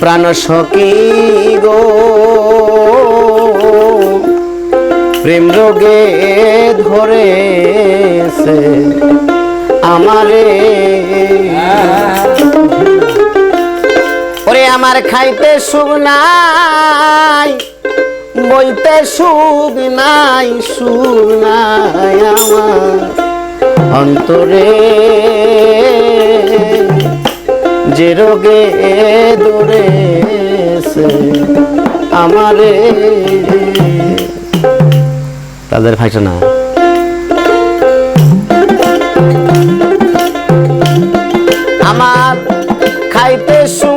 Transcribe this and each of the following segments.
প্রাণ সখী গো। প্রেম রোগে ধরেছে আমারে। ওরে আমার খাইতে সুখ নাই, বইতে সুখ নাই সুখ নাই আমার অন্তরে। যে রোগে দৌড়েছে আমারে তাদের ফাইটা না। আমার খাইতে সুখ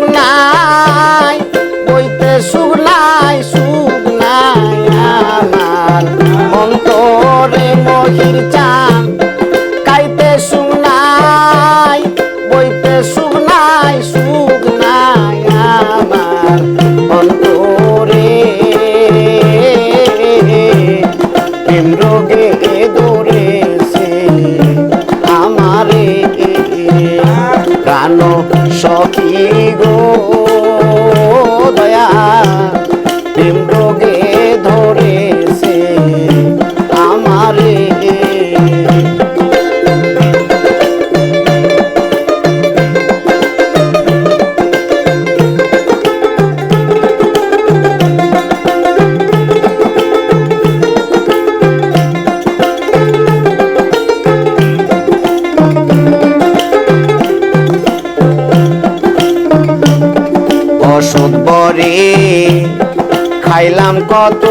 খাইলাম কত?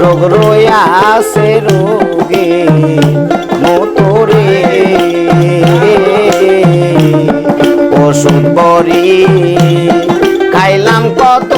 রোগ রয়াসে রোগে মতরে ওষুধ বরি খাইলাম কত?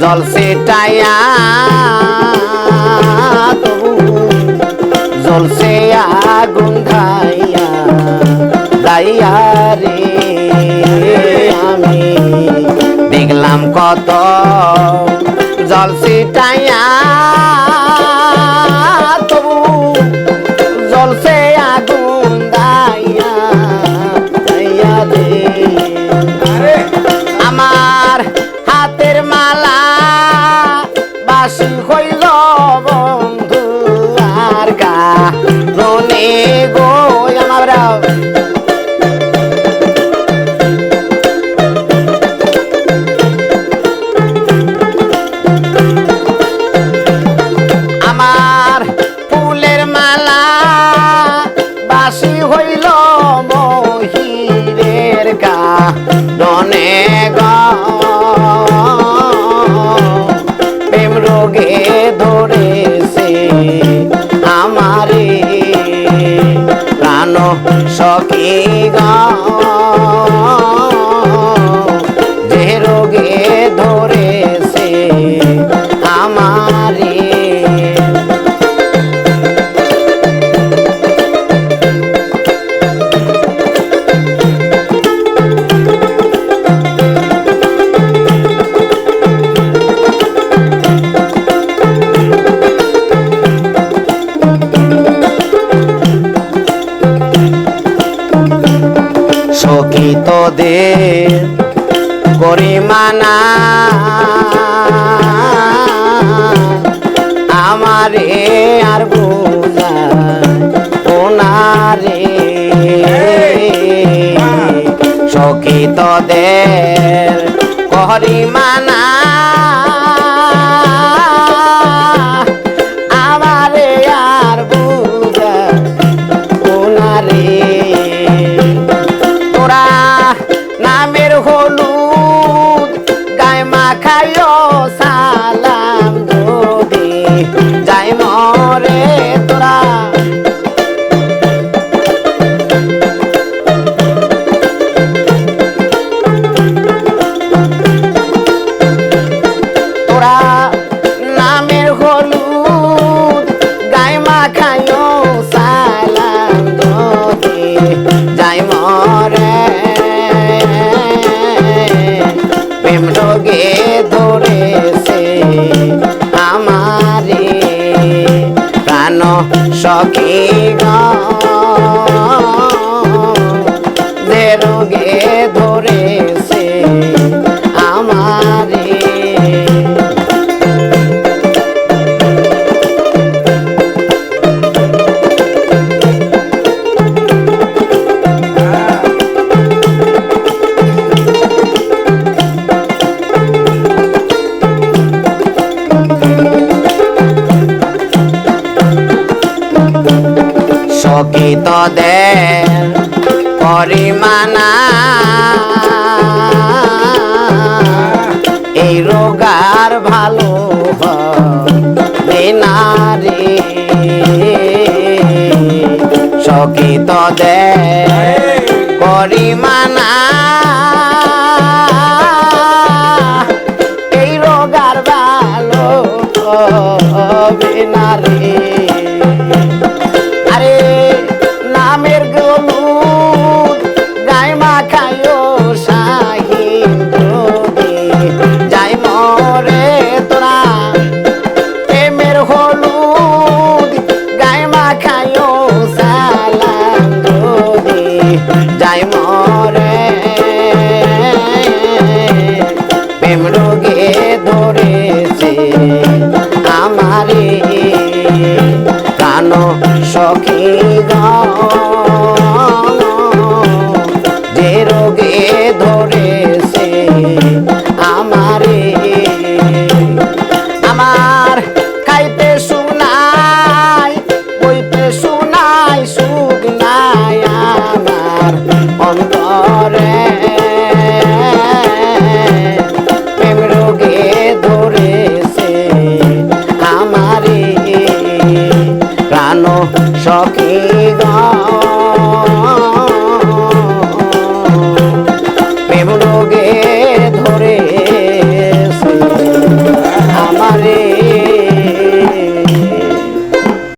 জল সেটাইয়া তবু জলসে আগুন খাইয়া যাইয়া রে আমি দেখলাম কত জল সেটাইয়া তবু জলসে আগুন 喜欢 তোদের করিমানা আমারে আর বোনা ওনারে সখী তোদের করিমানা প্রকৃত দে পরিমানা এই রোগার ভালো নারী। সকি তোদের পরিমানা Thank you. সখী